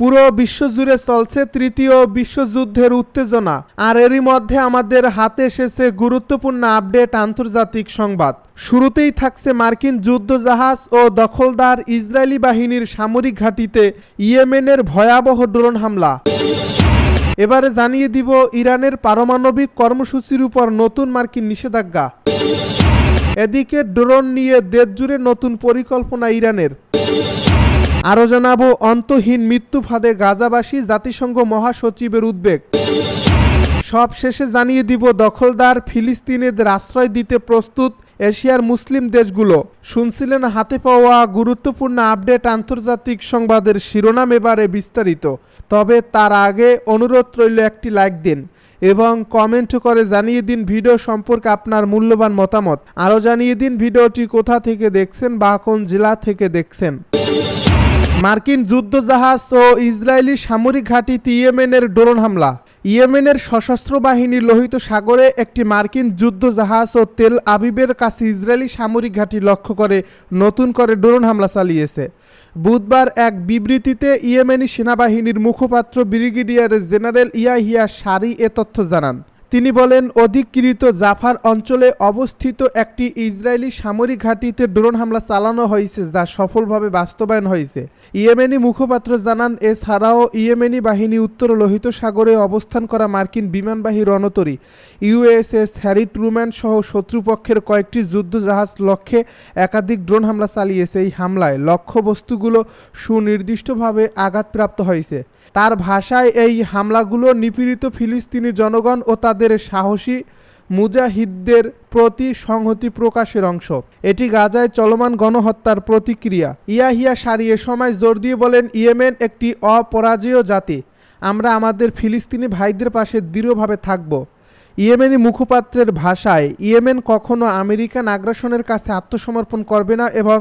পুরো বিশ্বজুড়ে চলছে তৃতীয় বিশ্বযুদ্ধের উত্তেজনা। আর এরই মধ্যে আমাদের হাতে এসেছে গুরুত্বপূর্ণ আপডেট আন্তর্জাতিক সংবাদ। শুরুতেই থাকছে মার্কিন যুদ্ধজাহাজ ও দখলদার ইসরায়েলি বাহিনীর সামরিক ঘাঁটিতে ইয়েমেনের ভয়াবহ ড্রোন হামলা। এবারে জানিয়ে দিব ইরানের পারমাণবিক কর্মসূচির উপর নতুন মার্কিন নিষেধাজ্ঞা। এদিকে ড্রোন নিয়ে দেশজুড়ে নতুন পরিকল্পনা ইরানের। আরও জানাব, অন্তহীন মৃত্যু ফাঁদে গাজাবাসী জাতিসংঘ মহাসচিবের উদ্বেগ। সব শেষে জানিয়ে দিব, দখলদার ফিলিস্তিনিদের আশ্রয় দিতে প্রস্তুত এশিয়ার মুসলিম দেশগুলো। শুনছিলেন হাতে পাওয়া গুরুত্বপূর্ণ আপডেট আন্তর্জাতিক সংবাদের শিরোনাম এবারে বিস্তারিত। তবে তার আগে অনুরোধ রইল একটি লাইক দিন। এবং কমেন্ট করে জানিয়ে দিন ভিডিও সম্পর্কে আপনার মূল্যবান মতামত। আরও জানিয়ে দিন ভিডিওটি কোথা থেকে দেখছেন বা কোন জেলা থেকে দেখছেন। মার্কিন যুদ্ধজাহাজ ও ইসরায়েলি সামরিক ঘাঁটিতে ইয়েমেনের ড্রোন হামলা। ইয়েমেনের সশস্ত্র বাহিনী লোহিত সাগরে একটি মার্কিন যুদ্ধজাহাজ ও তেল আবিবের কাছে ইসরায়েলি সামরিক ঘাঁটি লক্ষ্য করে নতুন করে ড্রোন হামলা চালিয়েছে। বুধবার এক বিবৃতিতে ইয়েমেনি সেনাবাহিনীর মুখপাত্র ব্রিগেডিয়ার জেনারেল ইয়াহিয়া সারি এ তথ্য জানান। তিনি বলেন, অধিকৃত জাফার অঞ্চলে অবস্থিত একটি ইসরায়েলি সামরিক ঘাঁটিতে ড্রোন হামলা চালানো হয়েছে, যা সফলভাবে বাস্তবায়ন হয়েছে। ইয়েমেনি মুখপাত্র জানান, এছাড়াও ইয়েমেনি বাহিনী উত্তর লোহিত সাগরে অবস্থান করা মার্কিন বিমানবাহী রণতরী, ইউএসএস হ্যারি ট্রুম্যান সহ শত্রুপক্ষের কয়েকটি যুদ্ধজাহাজ লক্ষ্যে একাধিক ড্রোন হামলা চালিয়েছে। এই হামলায় লক্ষ্যবস্তুগুলো সুনির্দিষ্টভাবে আঘাতপ্রাপ্ত হয়েছে। তার ভাষায় এই হামলাগুলো নিপীড়িত ফিলিস্তিনি জনগণ ও তাদের সাহসী মুজাহিদদের প্রতি সংহতি প্রকাশের অংশ। এটি গাজায় চলমান গণহত্যার প্রতিক্রিয়া। ইয়াহিয়া সারিয়ে সময় জোর দিয়ে বলেন, ইয়েমেন একটি অপরাজেয় জাতি। আমরা আমাদের ফিলিস্তিনি ভাইদের পাশে দৃঢ়ভাবে থাকব। ইয়েমেনি মুখপাত্রের ভাষায়, ইয়েমেন কখনো আমেরিকান আগ্রাসনের কাছে আত্মসমর্পণ করবে না এবং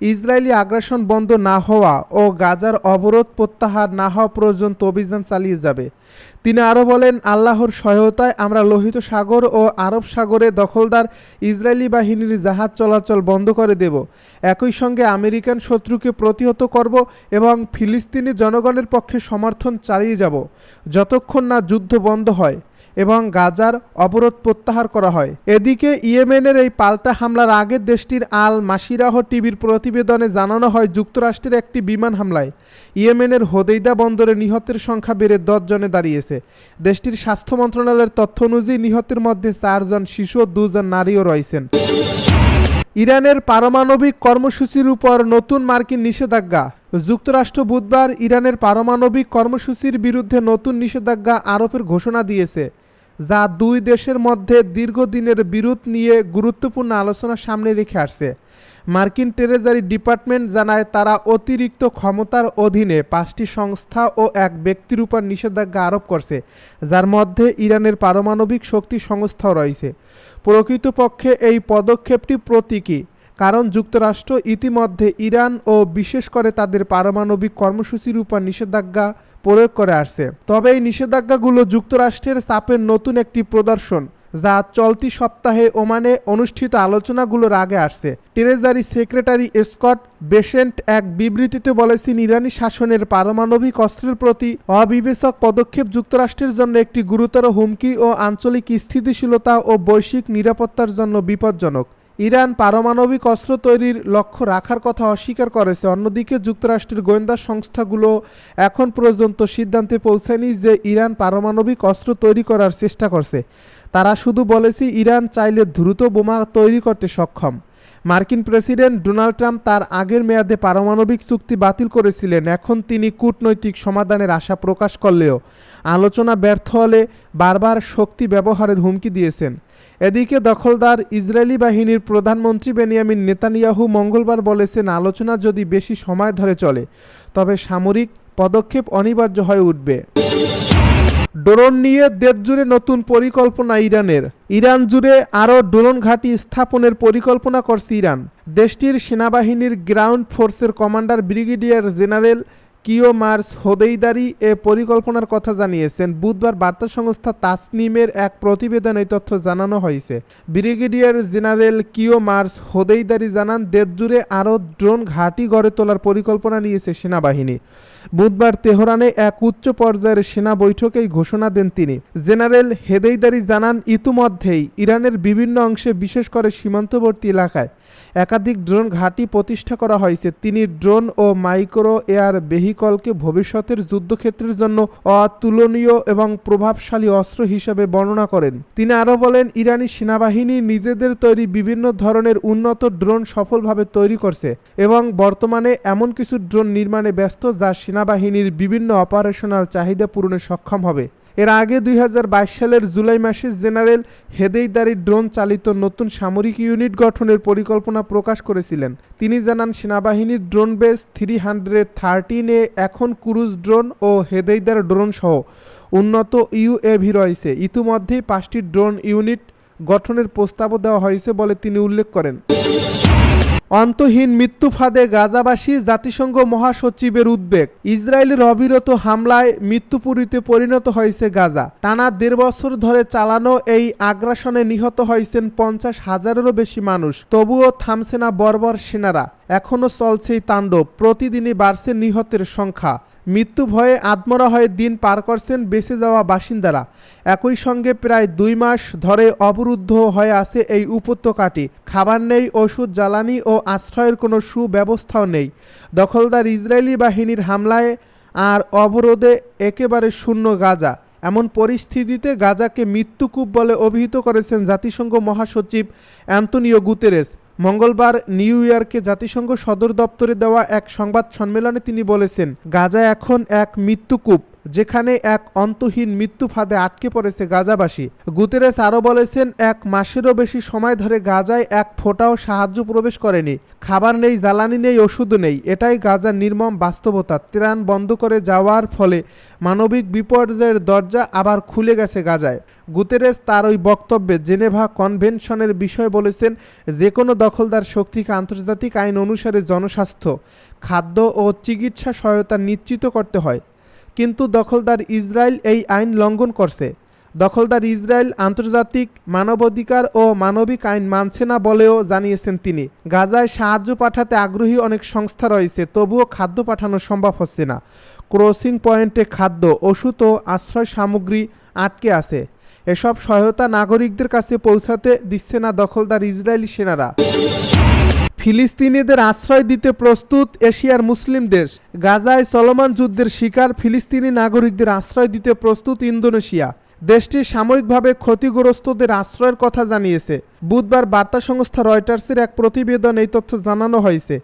ইসরায়েলি আগ্রাসন বন্ধ না হওয়া ও গাজার অবরোধ প্রত্যাহার না হওয়া পর্যন্ত অভিযান চালিয়ে যাবে। তিনি আরও বলেন, আল্লাহর সহায়তায় আমরা লোহিত সাগর ও আরব সাগরে দখলদার ইসরায়েলি বাহিনীর জাহাজ চলাচল বন্ধ করে দেব। একই সঙ্গে আমেরিকান শত্রুকে প্রতিহত করব এবং ফিলিস্তিনি জনগণের পক্ষে সমর্থন চালিয়ে যাব, যতক্ষণ না যুদ্ধ বন্ধ হয়। এবং গাজার অবরোধ প্রত্যাহার করা হয়। এদিকে ইয়েমেনের এই পাল্টা হামলার আগে দেশটির আল মাসিরাহ টিভির প্রতিবেদনে জানানো হয়, যুক্তরাষ্ট্রের একটি বিমান হামলায় ইয়েমেনের হোদেইদা বন্দরে নিহতের সংখ্যা বেড়ে জনে দাঁড়িয়েছে। দেশটির স্বাস্থ্য মন্ত্রণালয়ের তথ্য অনুযায়ী নিহতের মধ্যে চারজন শিশু ও দুজন নারীও রয়েছেন। ইরানের পারমাণবিক কর্মসূচির উপর নতুন মার্কিন নিষেধাজ্ঞা। যুক্তরাষ্ট্র বুধবার ইরানের পারমাণবিক কর্মসূচির বিরুদ্ধে নতুন নিষেধাজ্ঞা আরোপের ঘোষণা দিয়েছে। যা দুই দেশের মধ্যে দীর্ঘদিনের বিরোধ নিয়ে গুরুত্বপূর্ণ আলোচনা সামনে রেখে আসছে। মার্কিন ট্রেজারি ডিপার্টমেন্ট জানায় তারা অতিরিক্ত ক্ষমতার অধীনে পাঁচটি সংস্থা ও এক ব্যক্তির উপর নিষেধাজ্ঞা আরোপ করছে, যার মধ্যে ইরানের পারমাণবিক শক্তি সংস্থাও রয়েছে। প্রকৃতপক্ষে এই পদক্ষেপটি প্রতীকী। কারণ যুক্তরাষ্ট্র ইতিমধ্যে ইরান ও বিশেষ করে তাদের পারমাণবিক কর্মসূচির উপর নিষেধাজ্ঞা প্রয়োগ করে আসছে। তবে এই নিষেধাজ্ঞাগুলো যুক্তরাষ্ট্রের চাপের নতুন একটি প্রদর্শন, যা চলতি সপ্তাহে ওমানে অনুষ্ঠিত আলোচনাগুলোর আগে আসছে। ট্রেজারি সেক্রেটারি স্কট বেসেন্ট এক বিবৃতিতে বলেছেন, ইরানি শাসনের পারমাণবিক অস্ত্রের প্রতি অবিবেচক পদক্ষেপ যুক্তরাষ্ট্রের জন্য একটি গুরুতর হুমকি ও আঞ্চলিক স্থিতিশীলতা ও বৈশ্বিক নিরাপত্তার জন্য বিপজ্জনক। ইরান পারমাণবিক অস্ত্র তৈরির লক্ষ্য রাখার কথা অস্বীকার করেছে। অন্যদিকে যুক্তরাষ্ট্রের গোয়েন্দা সংস্থাগুলো এখন পর্যন্ত সিদ্ধান্তে পৌঁছায়নি যে ইরান পারমাণবিক অস্ত্র তৈরি করার চেষ্টা করছে। তারা শুধু বলেছে, ইরান চাইলে দ্রুত বোমা তৈরি করতে সক্ষম। মার্কিন প্রেসিডেন্ট ডোনাল্ড ট্রাম্প তার আগের মেয়াদে পারমাণবিক চুক্তি বাতিল করেছিলেন। এখন তিনি কূটনৈতিক সমাধানের আশা প্রকাশ করলেও আলোচনা ব্যর্থ হলে বারবার শক্তি ব্যবহারের হুমকি দিয়েছেন। এদিকে দখলদার ইসরায়েলি বাহিনীর প্রধানমন্ত্রী বেনিয়ামিন নেতানিয়াহু মঙ্গলবার বলেছেন, আলোচনা যদি বেশি সময় ধরে চলে, তবে সামরিক পদক্ষেপ অনিবার্য হয়ে উঠবে। ড্রোন নিয়ে দেশ জুড়ে নতুন পরিকল্পনা ইরানের। ইরান জুড়ে আরও ড্রোন ঘাঁটি স্থাপনের পরিকল্পনা করছে ইরান। দেশটির সেনাবাহিনীর গ্রাউন্ড ফোর্সের commander brigadier general Kiumars Heydari এ পরিকল্পনার কথা জানিয়েছেন। বুধবার বার্তা সংস্থা তাসনিমের এক প্রতিবেদনে তথ্য জানানো হয়েছে। ব্রিগেডিয়ার জেনারেল কিও মার্স হোদেইদারি জানান দেশ জুড়ে আরও ড্রোন ঘাঁটি গড়ে তোলার পরিকল্পনা নিয়েছে সেনাবাহিনী। বুধবার তেহরানে এক উচ্চ পর্যায়ের সেনা বৈঠকেই ঘোষণা দেন তিনি। জেনারেল হেদেইদারি জানান, ইতিমধ্যেই ইরানের বিভিন্ন অংশে, বিশেষ করে সীমান্তবর্তী এলাকায়, একাধিক ড্রোন ঘাঁটি প্রতিষ্ঠা করা হয়েছে। তিনি ড্রোন ও মাইক্রো এয়ার ভেহিকলকে ভবিষ্যতের যুদ্ধক্ষেত্রের জন্য অতুলনীয় এবং প্রভাবশালী অস্ত্র হিসেবে বর্ণনা করেন। তিনি আরও বলেন, ইরানি সেনাবাহিনী নিজেদের তৈরি বিভিন্ন ধরনের উন্নত ড্রোন সফলভাবে তৈরি করছে এবং বর্তমানে এমন কিছু ড্রোন নির্মাণে ব্যস্ত যা সেনাবাহিনীর বিভিন্ন অপারেশনাল চাহিদা পূরণে সক্ষম হবে। এর আগে দুই হাজার বাইশ সালের জুলাই মাসে জেনারেল হেদেইদারি ড্রোন চালিত নতুন সামরিক ইউনিট গঠনের পরিকল্পনা প্রকাশ করেছিলেন। তিনি জানান, সেনাবাহিনীর ড্রোন বেস থ্রি হান্ড্রেড থার্টিনে এখন ক্রুজ ড্রোন ও হেদেইদার ড্রোন সহ উন্নত ইউএভি রয়েছে। ইতিমধ্যেই পাঁচটি ড্রোন ইউনিট গঠনের প্রস্তাবও দেওয়া হয়েছে বলে তিনি উল্লেখ করেন। অন্তহীন মৃত্যু ফাঁদে গাজাবাসী জাতিসংঘ মহাসচিবের উদ্বেগ। ইসরায়েলের অবিরত হামলায় মৃত্যুপুরীতে পরিণত হয়েছে গাজা। টানা দেড় বছর ধরে চালানো এই আগ্রাসনে নিহত হয়েছেন পঞ্চাশ হাজারেরও বেশি মানুষ। তবুও থামছে না বর্বর সেনারা। এখনও চলছেই তাণ্ডব। প্রতিদিনই বাড়ছে নিহতের সংখ্যা। মৃত্যু ভয়ে আত্মরা হয়ে দিন পার করছেন বেঁচে যাওয়া বাসিন্দারা। একই সঙ্গে প্রায় দুই মাস ধরে অবরুদ্ধ হয়ে আছে এই উপত্যকাটি। খাবার নেই, ওষুধ, জ্বালানি ও আশ্রয়ের কোনো সুব্যবস্থাও নেই। দখলদার ইসরায়েলি বাহিনীর হামলায় আর অবরোধে একেবারে শূন্য গাজা। এমন পরিস্থিতিতে গাজাকে মৃত্যুকূপ বলে অভিহিত করেছেন জাতিসংঘ মহাসচিব অ্যান্তনিও গুতেরেস। মঙ্গলবার নিউ ইয়র্কে জাতিসংঘ সদর দপ্তরে দেওয়া এক সংবাদ সম্মেলনে তিনি বলেছেন গাজা এখন এক মৃত্যুকূপ। যেখানে এক অন্তহীন মৃত্যু ফাঁদে আটকে পড়েছে গাজাবাসী। গুতেরেস আরও বলেছেন, এক মাসেরও বেশি সময় ধরে গাজায় এক ফোঁটাও সাহায্য প্রবেশ করেনি। খাবার নেই, জ্বালানি নেই, ওষুধ নেই। এটাই গাজার নির্মম বাস্তবতা। ত্রাণ বন্ধ করে যাওয়ার ফলে মানবিক বিপর্যয়ের দরজা আবার খুলে গেছে গাজায়। গুতেরেস তার ওই বক্তব্যে জেনেভা কনভেনশনের বিষয় বলেছেন যে কোনো দখলদার শক্তিকে আন্তর্জাতিক আইন অনুসারে জনস্বাস্থ্য, খাদ্য ও চিকিৎসা সহায়তা নিশ্চিত করতে হয়। কিন্তু দখলদার ইসরায়েল এই আইন লঙ্ঘন করছে। দখলদার ইসরায়েল আন্তর্জাতিক মানবাধিকার ও মানবিক আইন মানছে না বলেও জানিয়েছেন তিনি। গাজায় সাহায্য পাঠাতে আগ্রহী অনেক সংস্থা রয়েছে, তবুও খাদ্য পাঠানো সম্ভব হচ্ছে না। ক্রসিং পয়েন্টে খাদ্য, ওষুধ ও আশ্রয় সামগ্রী আটকে আছে। এসব সহায়তা নাগরিকদের কাছে পৌঁছাতে দিচ্ছে না দখলদার ইসরায়েলি সেনারা। ফিলিস্তিনিদের আশ্রয় দিতে প্রস্তুত এশিয়ার মুসলিম দেশ। গাজায় চলমান যুদ্ধের শিকার ফিলিস্তিনি নাগরিকদের আশ্রয় দিতে প্রস্তুত ইন্দোনেশিয়া। দেশটি সাময়িকভাবে ক্ষতিগ্রস্তদের আশ্রয়ের কথা জানিয়েছে। বুধবার বার্তা সংস্থা রয়টার্সের এক প্রতিবেদন এই তথ্য জানানো হয়েছে।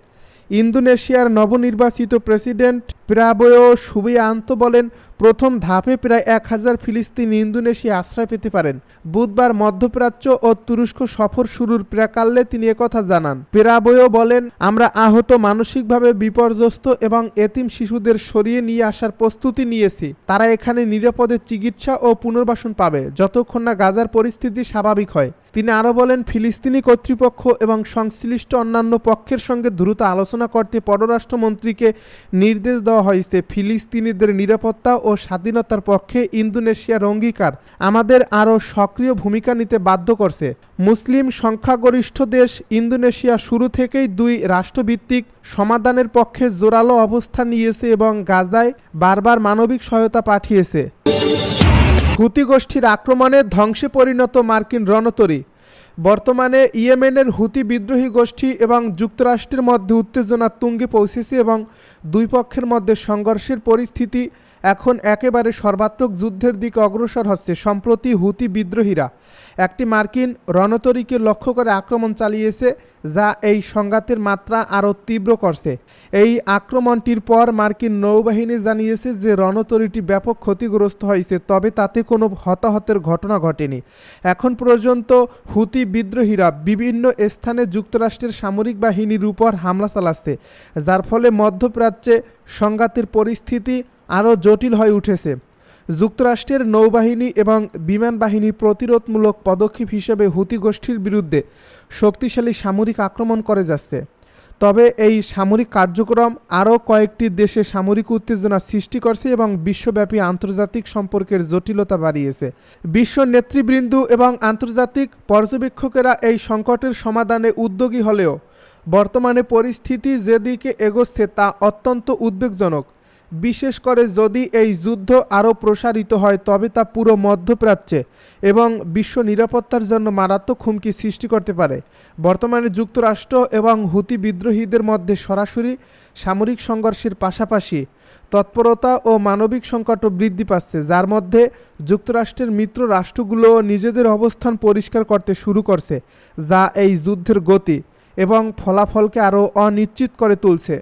ইন্দোনেশিয়ার নবনির্বাচিত প্রেসিডেন্ট প্রাবয় সুবিয়ান্ত বলেন প্রথম ধাপে প্রায় এক হাজার ফিলিস্তিনি ইন্দোনেশিয়া আশ্রয় পেতে পারেন। বুধবার মধ্যপ্রাচ্য ও তুরস্ক সফর শুরুর প্রাকাল্যে তিনি একথা জানান। প্রাবয় বলেন, আমরা আহত, মানসিকভাবে বিপর্যস্ত এবং এতিম শিশুদের সরিয়ে নিয়ে আসার প্রস্তুতি নিয়েছি। তারা এখানে নিরাপদে চিকিৎসা ও পুনর্বাসন পাবে, যতক্ষণ না গাজার পরিস্থিতি স্বাভাবিক হয়। তিনি আরও বলেন, ফিলিস্তিনি কর্তৃপক্ষ এবং সংশ্লিষ্ট অন্যান্য পক্ষের সঙ্গে দ্রুত আলোচনা করতে পররাষ্ট্রমন্ত্রীকে নির্দেশ দেওয়া হয়েছে। ফিলিস্তিনিদের নিরাপত্তা ও স্বাধীনতার পক্ষে ইন্দোনেশিয়ার অঙ্গীকার আমাদের আরও সক্রিয় ভূমিকা নিতে বাধ্য করছে। মুসলিম সংখ্যাগরিষ্ঠ দেশ ইন্দোনেশিয়া শুরু থেকেই দুই রাষ্ট্রভিত্তিক সমাধানের পক্ষে জোরালো অবস্থান নিয়েছে এবং গাজায় বারবার মানবিক সহায়তা পাঠিয়েছে। হুতি গোষ্ঠীর আক্রমণে ধ্বংসে পরিণত মার্কিন রণতরী। বর্তমানে ইয়েমেনের হুতি বিদ্রোহী গোষ্ঠী এবং যুক্তরাষ্ট্রের মধ্যে উত্তেজনা তুঙ্গে পৌঁছেছে এবং দুই পক্ষের মধ্যে সংঘর্ষের পরিস্থিতি এখন একেবারে সর্বাত্মক যুদ্ধের দিকে অগ্রসর হচ্ছে সম্প্রতি হুতি বিদ্রোহীরা। একটি মার্কিন রণতরীকে লক্ষ্য করে আক্রমণ চালিয়েছে, যা এই সংঘাতের মাত্রা আরও তীব্র করছে। এই আক্রমণটির পর মার্কিন নৌবাহিনী জানিয়েছে যে রণতরীটি ব্যাপক ক্ষতিগ্রস্ত হয়েছে, তবে তাতে কোনো হতাহতের ঘটনা ঘটেনি। এখন পর্যন্ত হুতি বিদ্রোহীরা বিভিন্ন স্থানে যুক্তরাষ্ট্রের সামরিক বাহিনীর উপর হামলা চালাচ্ছে, যার ফলে মধ্যপ্রাচ্যে সংঘাতের পরিস্থিতি আরও জটিল হয়ে উঠেছে। যুক্তরাষ্ট্রের নৌবাহিনী এবং বিমান বাহিনী প্রতিরোধমূলক পদক্ষেপ হিসেবে হুতি গোষ্ঠীর বিরুদ্ধে শক্তিশালী সামরিক আক্রমণ করে যাচ্ছে। তবে এই সামরিক কার্যক্রম আরও কয়েকটি দেশে সামরিক উত্তেজনা সৃষ্টি করছে এবং বিশ্বব্যাপী আন্তর্জাতিক সম্পর্কের জটিলতা বাড়িয়েছে। বিশ্ব নেতৃবৃন্দ এবং আন্তর্জাতিক পর্যবেক্ষকেরা এই সংকটের সমাধানে উদ্যোগী হলেও বর্তমানে পরিস্থিতি যেদিকে এগোচ্ছে তা অত্যন্ত উদ্বেগজনক। বিশেষ করে যদি এই যুদ্ধ আরও প্রসারিত হয়, তবে তা পুরো মধ্যপ্রাচ্যে এবং বিশ্ব নিরাপত্তার জন্য মারাত্মক হুমকি সৃষ্টি করতে পারে। বর্তমানে যুক্তরাষ্ট্র এবং হুতি বিদ্রোহীদের মধ্যে সরাসরি সামরিক সংঘর্ষের পাশাপাশি তৎপরতা ও মানবিক সংকটও বৃদ্ধি পাচ্ছে, যার মধ্যে যুক্তরাষ্ট্রের মিত্র রাষ্ট্রগুলো নিজেদের অবস্থান পরিষ্কার করতে শুরু করছে, যা এই যুদ্ধের গতি এবং ফলাফলকে আরও অনিশ্চিত করে তুলছে।